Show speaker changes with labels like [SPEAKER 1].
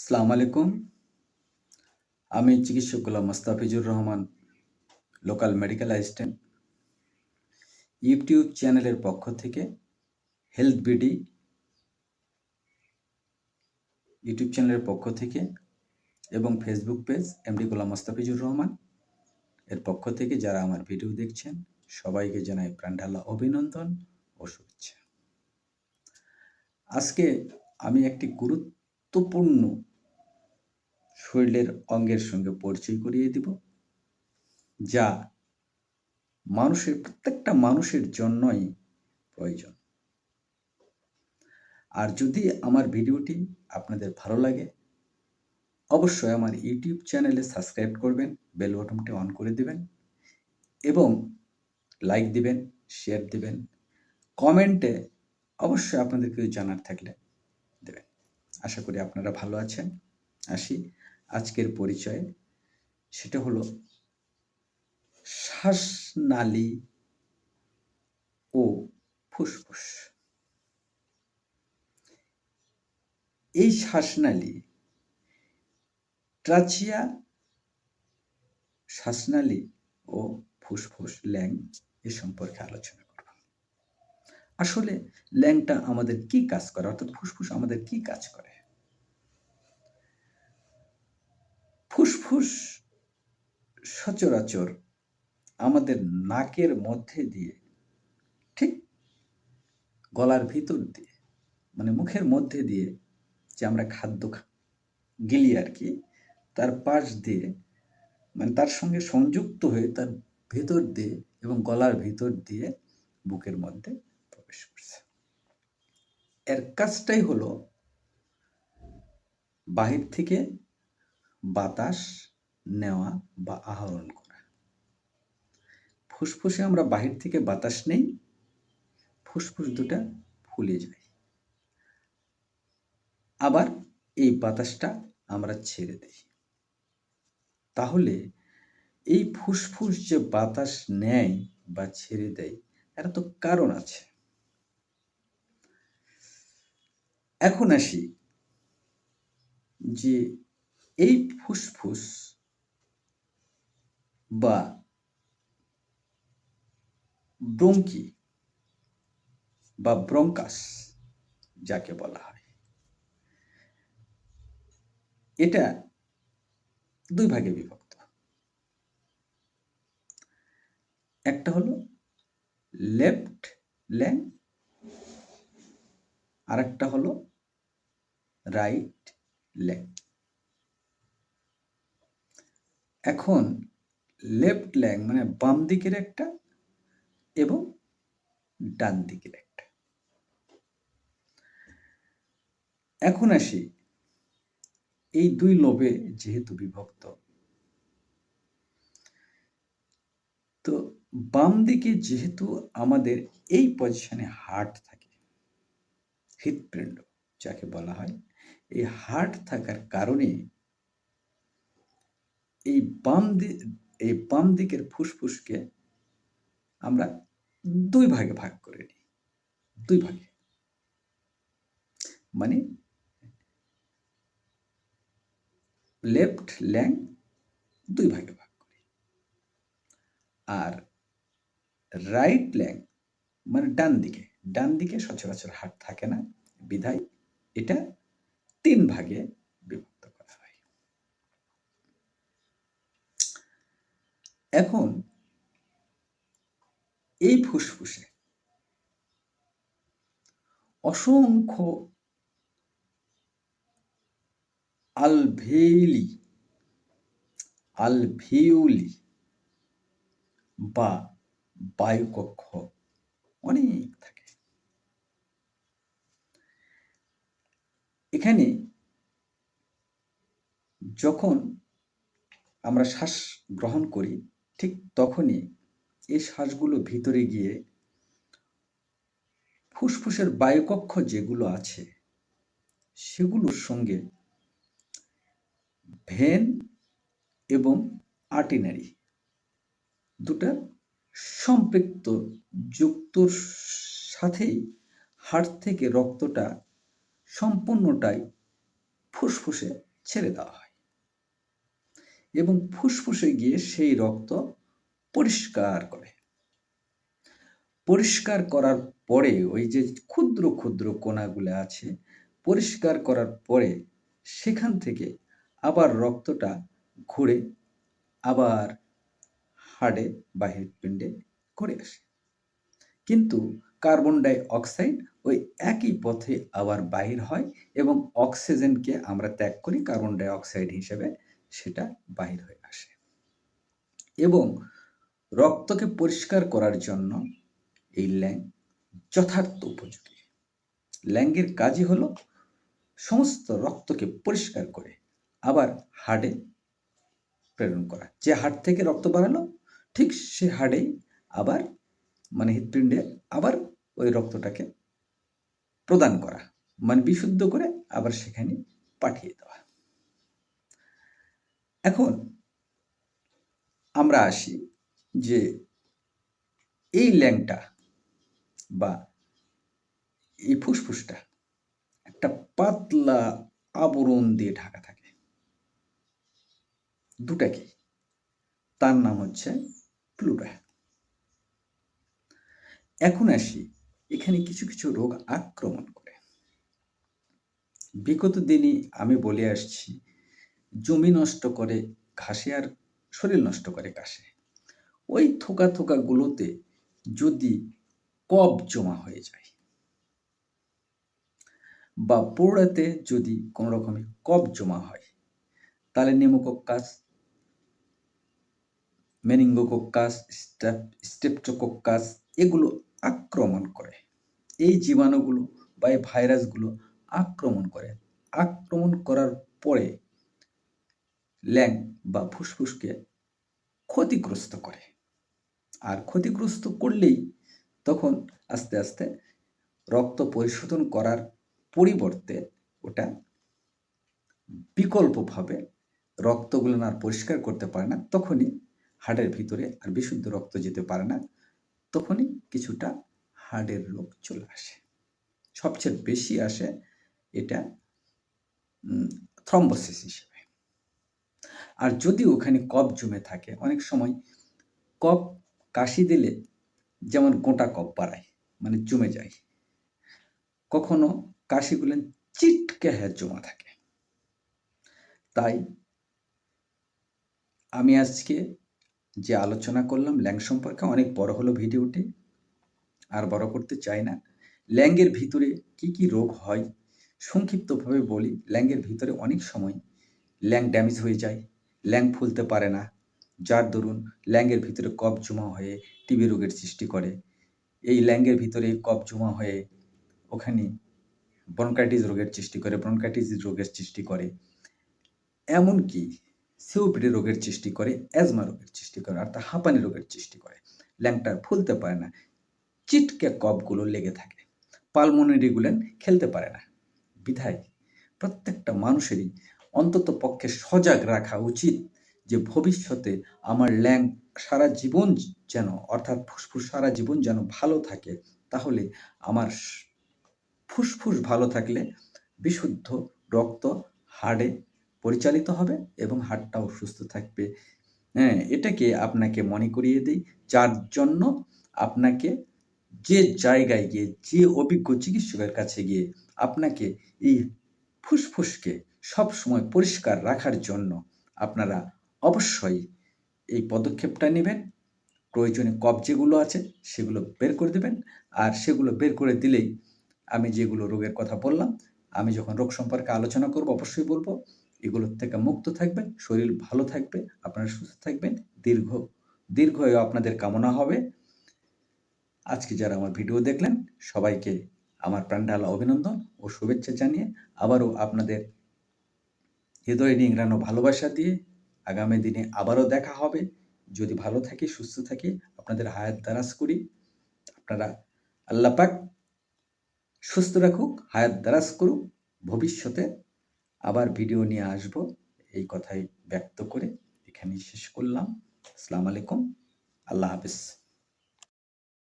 [SPEAKER 1] সালাম আলাইকুম। আমি চিকিৎসক Golam Mostafizur Rahman, local medical assistant. YouTube চ্যানেলের পক্ষ থেকে হেলথ বিডি ইউটিউব চ্যানেলের পক্ষ থেকে এবং Facebook page MD Golam Mostafizur Rahman এর পক্ষ থেকে যারা আমার ভিডিও দেখছেন, সবাইকে জানাই প্রাণঢালা অভিনন্দন ও শুভেচ্ছা। আজকে আমি একটি গুরুত্বপূর্ণ শরীরের অঙ্গের সঙ্গে পরিচয় করিয়ে দিব, যা মানুষের, প্রত্যেকটা মানুষের জন্যই প্রয়োজন। আর যদি আমার ভিডিওটি আপনাদের ভালো লাগে, অবশ্যই আমার ইউটিউব চ্যানেলে সাবস্ক্রাইব করবেন, বেল বটনটি অন করে দিবেন এবং লাইক দিবেন, শেয়ার দিবেন, কমেন্টে অবশ্যই আপনাদের কিছু জানার থাকলে দেবেন। আশা করি আপনারা ভালো আছেন। আসি, আজকের পরিচয়ে। সেটা হলো শ্বাসনালী ও ফুসফুস। এই শ্বাসনালী ট্রাচিয়া, শ্বাসনালী ও ফুসফুস ল্যাং এ সম্পর্কে আলোচনা আসলে ল্যাংটা আমাদের কি কাজ করে? অর্থাৎ ফুসফুস আমাদের কি কাজ করে? ফুসফুস সচরাচর আমাদের নাকের মধ্যে দিয়ে, ঠিক গলার ভিতর দিয়ে মানে মুখের মধ্যে দিয়ে যে আমরা খাদ্য গিলি আর কি, তার পাশ দিয়ে মানে তার সঙ্গে সংযুক্ত হয়ে তার ভেতর দিয়ে এবং গলার ভিতর দিয়ে, বুকের মধ্যে প্রবেশ করছে এর কাজটাই হলো বাহির থেকে বাতাস নেওয়া বা আহরণ করা। ফুসফুসে আমরা বাহির থেকে বাতাস নেই, ফুসফুস দুটা ফুলে যায়। আবার এই বাতাসটা আমরা ছেড়ে দিই। তাহলে এই ফুসফুস যে বাতাস নেয় বা ছেড়ে দেয়, এর তো কারণ আছে। এখন আসি যে এই ফুসফুস বা ব্রঙ্কি বা ব্রঙ্কাস যাকে বলা হয়, এটা দুই ভাগে বিভক্ত। একটা হলো লেফট ল্যাং আর একটা হলো রাইট ল্যাং এখন লেফট ল্যাং মানে বাম দিকের একটা এবং ডান দিকের একটা। এখন আসি এই দুই লোবে যেহেতু বিভক্ত। তো বাম দিকে যেহেতু আমাদের এই পজিশনে হার্ট থাকে হৃৎপিণ্ড যাকে বলা হয় এই হার্ট থাকার কারণে এই বাম এই বাম দিকের ফুসফুসকে আমরা দুই ভাগে ভাগ করে নিই। দুই ভাগে। মানে লেফট ল্যাং দুই ভাগে ভাগ করি। আর রাইট ল্যাং মানে ডান দিকে। ডান দিকে সচরাচর হাট থাকে না, বিধায় এটা তিন ভাগে বিভক্ত করা হয়। এখন এই ফুসফুসে অসংখ্য আলভেলি আলভিউলি বা বায়ুকক্ষ অনেক থাকে। এখানে যখন আমরা শ্বাস গ্রহণ করি, ঠিক তখনই এই শ্বাসগুলো ভিতরে গিয়ে ফুসফুসের বায়ুকক্ষ যেগুলো আছে, সেগুলোর সঙ্গে ভেন এবং আর্টিনারি দুটার সম্পৃক্ত যুক্তর সাথেই হার্ট থেকে রক্তটা সম্পূর্ণটাই ফুসফুসে ছেড়ে দেওয়া হয়। এবং ফুসফুসে গিয়ে সেই রক্ত পরিষ্কার করে। পরিষ্কার করার পরে ওই যে ক্ষুদ্র ক্ষুদ্র কণাগুলো আছে, পরিষ্কার করার পরে সেখান থেকে আবার রক্তটা ঘুরে আবার হাড়ে বা হৃৎপিণ্ডে করে আসে। কিন্তু কার্বন ডাই অক্সাইড ওই একই পথে আবার বাহির হয় এবং অক্সিজেনকে আমরা ত্যাগ করি, কার্বন ডাই অক্সাইড হিসেবে সেটা বাহির হয়ে আসে। এবং রক্তকে পরিষ্কার করার জন্য এই ল্যাং যথার্থ উপযোগী। ল্যাঙ্গের কাজই হলো সমস্ত রক্তকে পরিষ্কার করে আবার হাড়ে প্রেরণ করা। যে হাড় থেকে রক্ত বাড়ালো, ঠিক সে হাড়েই আবার মানে হৃৎপিণ্ডে আবার ওই রক্তটাকে প্রদান করা মানে বিশুদ্ধ করে আবার সেখানে পাঠিয়ে দেওয়া। এখন আমরা আসি যে এই ল্যাংটা বা এই ফুসফুসটা একটা পাতলা আবরণ দিয়ে ঢাকা থাকে। দুটাকে, তার নাম হচ্ছে প্লুরা এখন আসি এখানে কিছু কিছু রোগ আক্রমণ করে। বিগত দিনই আমি বলে আসছি, জমি নষ্ট করে ঘাসে আর শরীর নষ্ট করে কাশে ওই থোকা থোকাগুলোতে যদি কব জমা হয়ে যায় বা পোড়াতে যদি কোনো রকমের কব জমা হয়, তাহলে নেমোকক্কাস, মেনিঙ্গোকক্কাস স্টেপটোকক্কাস, এগুলো আক্রমণ করে। এই জীবাণুগুলো বা এই ভাইরাসগুলো আক্রমণ করে। আক্রমণ করার পরে ল্যাং বা ফুসফুসকে ক্ষতিগ্রস্ত করে। আর ক্ষতিগ্রস্ত করলেই তখন আস্তে আস্তে রক্ত পরিশোধন করার পরিবর্তে ওটা বিকল্পভাবে রক্তগুলো আর পরিষ্কার করতে পারে না। তখনই হাড়ের ভিতরে আর বিশুদ্ধ রক্ত যেতে পারে না। তখনই কিছুটা হার্টের রোগ চলে আসে। সবচেয়ে বেশি আসে এটা থ্রম্বোসিস হিসেবে। আর যদি ওখানে কপ জমে থাকে, অনেক সময় কপ কাশি দিলে যেমন গোটা কপ বাড়ায় মানে জমে যায়, কখনো কাশিগুলো চিটকে হ্যাঁ জমা থাকে। তাই আমি আজকে যে আলোচনা করলাম ল্যাং সম্পর্কে অনেক বড় হলো ভিডিওটি, আর বড় করতে চাই না। ল্যাঙ্গের ভিতরে কি কি রোগ হয়, সংক্ষিপ্তভাবে বলি ল্যাঙ্গের ভিতরে অনেক সময় ল্যাং ড্যামেজ হয়ে যায়, ল্যাং ফুলতে পারে না। যার দরুন ল্যাঙ্গের ভিতরে কফ জমা হয়ে টিবি রোগের সৃষ্টি করে। এই ল্যাঙ্গের ভিতরে কফ জমা হয়ে ওখানে ব্রনকাইটিস রোগের সৃষ্টি করে ব্রনকাইটিস রোগের সৃষ্টি করে। এমনকি সিওপিডি রোগের সৃষ্টি করে, অ্যাজমা রোগের সৃষ্টি করে, অর্থাৎ হাঁপানি রোগের সৃষ্টি করে। ল্যাংটা ফুলতে পারে না, চিটকে কপগুলো লেগে থাকে পালমোনারি গুলেন খেলতে পারে না। বিধায় প্রত্যেকটা মানুষেরই অন্তত পক্ষে সজাগ রাখা উচিত যে ভবিষ্যতে আমার ল্যাং সারা জীবন যেন, অর্থাৎ ফুসফুস সারা জীবন যেন ভালো থাকে, তাহলে আমার ফুসফুস ভালো থাকলে বিশুদ্ধ রক্ত, হাড়ে পরিচালিত হবে এবং হাটটাও সুস্থ থাকবে। হ্যাঁ এটাকে আপনাকে মনে করিয়ে দিই, যার জন্য আপনাকে যে জায়গায় গিয়ে, যে অভিজ্ঞ চিকিৎসকের কাছে গিয়ে আপনাকে এই ফুসফুসকে সব সময় পরিষ্কার রাখার জন্য আপনারা অবশ্যই এই পদক্ষেপটা নেবেন। প্রয়োজনে কব যেগুলো আছে, সেগুলো বের করে দেবেন। আর সেগুলো বের করে দিলেই আমি যেগুলো রোগের কথা বললাম, আমি যখন রোগ সম্পর্কে আলোচনা করব, অবশ্যই বলব এগুলোর থেকে মুক্ত থাকবেন, শরীর ভালো থাকবে, আপনারা সুস্থ থাকবেন। দীর্ঘ দীর্ঘ আপনাদের কামনা হবে। আজকে যারা আমার ভিডিও দেখলেন, সবাইকে আমার প্রাণঢালা অভিনন্দন ও শুভেচ্ছা জানিয়ে আবারও আপনাদের হৃদয় নিংড়ানো ভালোবাসা দিয়ে আগামী দিনে আবারও দেখা হবে। যদি ভালো থাকি, সুস্থ থাকি, আপনাদের হায়াত দারাজ করি। আপনারা আল্লাপাক সুস্থ রাখুক, হায়াত দারাজ করুক, ভবিষ্যতে আবার ভিডিও নিয়ে আসব। এই কথাই ব্যক্ত করে এখানেই শেষ করলাম। আসসালামু আলাইকুম। আল্লাহ হাফিজ।